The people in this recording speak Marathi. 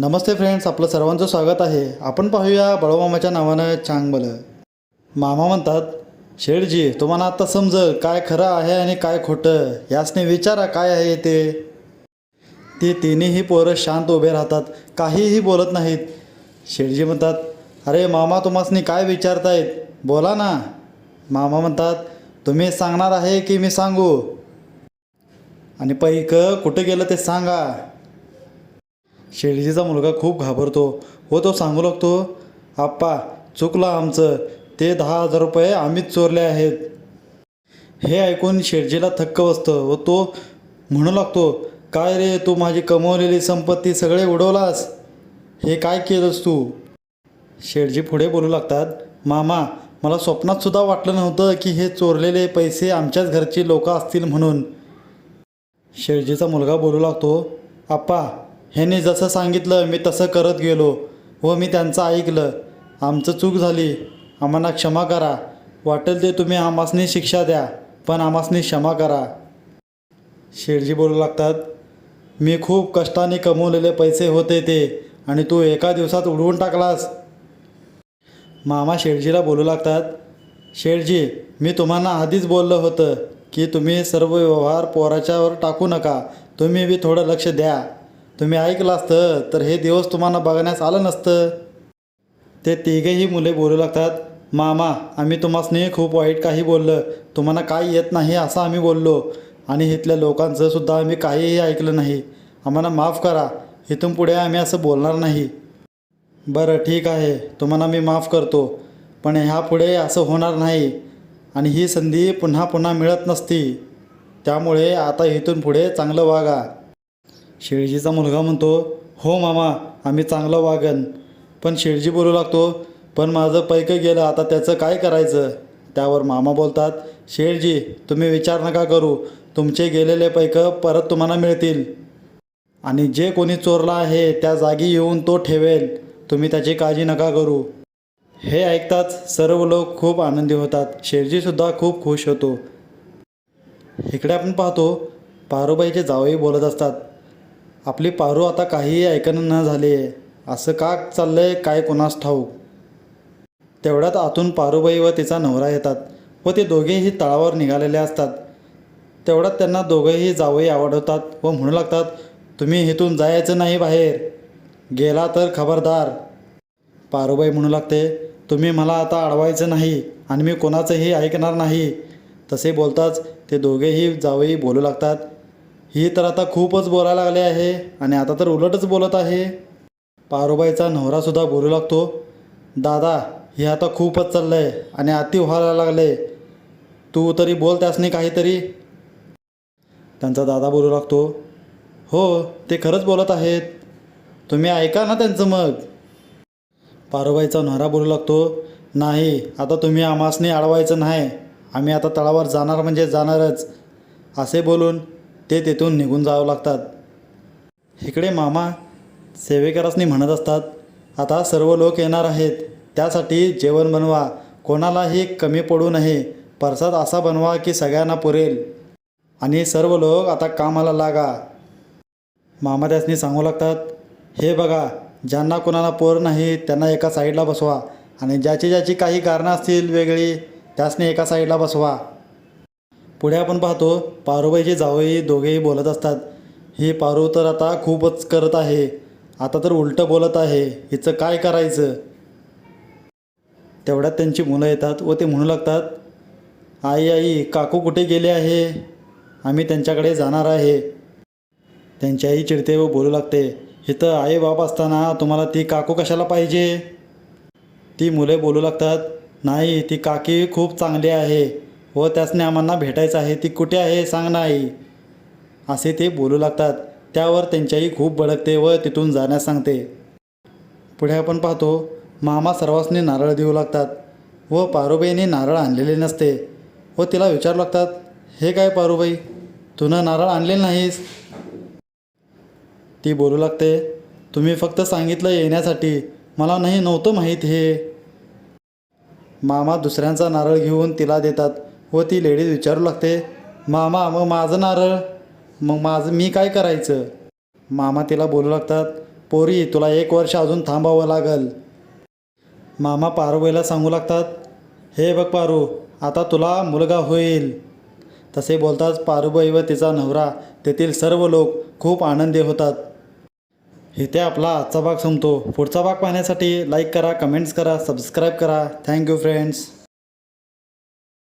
नमस्ते फ्रेंड्स आपलं सर्वांचं स्वागत आहे. आपण पाहूया बळमामाच्या नावानं चांगबलं मामा म्हणतात शेठजी तुम्हाला आता समजल काय खरं आहे आणि काय खोटं? यासने विचारा काय आहे ते. ते तिन्हीही पोरं शांत उभे राहतात. काहीही बोलत नाहीत. शेठजी म्हणतात अरे मामा तुम्हासनी काय विचारतायत? बोला ना. मामा म्हणतात तुम्ही सांगणार आहे की मी सांगू? आणि पैक कुठं गेलं ते सांगा. शेळजीचा मुलगा खूप घाबरतो व तो सांगू लागतो आप्पा चुकलं आमचं. ते दहा हजार रुपये आम्हीच चोरले आहेत. हे ऐकून शेळजीला थक्क बसतं व तो म्हणू लागतो काय रे तू माझी कमवलेली संपत्ती सगळे उडवलास? हे काय केलंस तू? शेठजी पुढे बोलू लागतात मामा मला स्वप्नात सुद्धा वाटलं नव्हतं की हे चोरलेले पैसे आमच्याच घरची लोक असतील म्हणून. शेठजीचा मुलगा बोलू लागतो आप्पा ह्याने जसं सांगितलं मी तसं करत गेलो व मी त्यांचं ऐकलं. आमचं चूक झाली. आम्हाला क्षमा करा. वाटेल ते तुम्ही आमासनी शिक्षा द्या पण आमासनी क्षमा करा. शेठजी बोलू लागतात मी खूप कष्टाने कमवलेले पैसे होते ते आणि तू एका दिवसात उडवून टाकलास. मामा शेठजीला बोलू लागतात शेठजी मी तुम्हाला आधीच बोललं होतं की तुम्ही सर्व व्यवहार पोराच्यावर टाकू नका. तुम्ही बी थोडं लक्ष द्या. तुम्ही ऐकलं असतं तर हे दिवस तुम्हाला बघण्यास आलं नसतं. ते तिघेही मुले बोलू लागतात मामा आम्ही तुम्हासनी खूप वाईट काही बोललं तुम्हाला काही येत नाही असं आम्ही बोललो. आणि इथल्या लोकांचं सुद्धा आम्ही काहीही ऐकलं नाही. आम्हाला माफ करा इथून पुढे आम्ही असं बोलणार नाही. बरं ठीक आहे तुम्हाला मी माफ करतो पण ह्यापुढे असं होणार नाही. आणि ही संधी पुन्हा पुन्हा मिळत नसती. त्यामुळे आता इथून पुढे चांगलं वागा. शेळजीचा मुलगा म्हणतो हो मामा आम्ही चांगलं वागन. पण शेळजी बोलू लागतो पण माझं पैक गेलं आता त्याचं काय करायचं? त्यावर मामा बोलतात शेळजी तुम्ही विचार नका करू तुमचे गेलेले पैक परत तुम्हाला मिळतील. आणि जे कोणी चोरला आहे त्या जागी येऊन तो ठेवेल. तुम्ही त्याची काळजी नका करू. हे ऐकताच सर्व लोक खूप आनंदी होतात. शेरजीसुद्धा खूप खुश होतो. इकडे आपण पाहतो पारूबाईचे जावई बोलत असतात. आपली पारू आता काहीही ऐकणं न झाली आहे असं का चाललंय काय कोणास ठाऊक? तेवढ्यात आतून पारूबाई व तिचा नवरा येतात व ते दोघेही तळावर निघालेले असतात. तेवढ्यात त्यांना दोघंही जावई आवडतात व म्हणू लागतात तुम्ही इथून जायचं नाही बाहेर. गेला तर खबरदार. पारूबाई म्हणू लागते तुम्ही मला आता अडवायचं नाही आणि मी कोणाचंही ऐकणार नाही. तसे बोलताच ते दोघेही जावई बोलू लागतात ही तर आता खूपच बोलायला लागले आहे आणि आता तर उलटच बोलत आहे. पारूबाईचा नवरासुद्धा बोलू लागतो. दादा हे आता खूपच चाललं आहे आणि अति व्हायला लागलं. आहे तू तरी बोल त्यासनी काहीतरी. त्यांचा दादा बोलू लागतो. हो ते खरंच बोलत आहेत. तुम्ही ऐका ना त्यांचं मग. पारूबाईचा नवरा बोलू लागतो. नाही आता तुम्ही आमासनी अडवायचं नाही. आम्ही आता तळावर जाणार म्हणजे जाणारच. असे बोलून ते तेथून निघून जावं लागतात. इकडे मामा सेवेकरासनी म्हणत असतात आता सर्व लोक येणार आहेत त्यासाठी जेवण बनवा कोणालाही कमी पडू नये परसाद असा बनवा की सगळ्यांना पुरेल. आणि सर्व लोक आता कामाला लागा. मामा त्यासनी सांगू लागतात हे बघा ज्यांना कोणाला पोर नाही त्यांना एका साईडला बसवा. आणि ज्याची ज्याची काही कारणं असतील वेगळी त्यासनी एका साईडला बसवा. पुढे आपण पाहतो पारूबाईचे जावई दोघेही बोलत असतात. ही पारू तर आता खूपच करत आहे. आता तर उलटं बोलत आहे. हिचं काय करायचं? तेवढ्यात त्यांची मुलं येतात व ते म्हणू लागतात आई आई काकू कुठे गेले आहे? आम्ही त्यांच्याकडे जाणार आहे. त्यांची आई चिडते व बोलू लागते इथं आई बाप असताना तुम्हाला ती काकू कशाला पाहिजे? ती मुले बोलू लागतात नाही ती काकी खूप चांगली आहे. व त्यासने आम्हाला भेटायचं आहे. ती कुठे आहे सांग ना आई. असे ते बोलू लागतात. त्यावर त्यांच्याही खूप भडकते व तिथून जाण्यास सांगते. पुढे आपण पाहतो मामा सर्वांसनी नारळ देऊ लागतात व पारूबाईने नारळ आणलेले नसते व तिला विचारू लागतात हे काय पारूबाई तुनं नारळ आणले नाहीस? ती बोलू लागते तुम्ही फक्त सांगितलं येण्यासाठी मला नाही नव्हतं माहीत हे. मामा दुसऱ्यांचा नारळ घेऊन तिला देतात. व ती लेडीज विचारू लागते मामा मग माझं नारळ मग माझं मी काय करायचं? मामा तिला बोलू लागतात पोरी तुला एक वर्ष अजून थांबावं लागल. मामा पारुबाईला सांगू लागतात हे बघ पारू आता तुला मुलगा होईल. तसे बोलताच पारुबाई व तिचा नवरा तेथील सर्व लोक खूप आनंदी होतात. इथे आपला आजचा भाग संपतो. पुढचा भाग पाहण्यासाठी लाईक करा कमेंट्स करा सबस्क्राईब करा. Thank you friends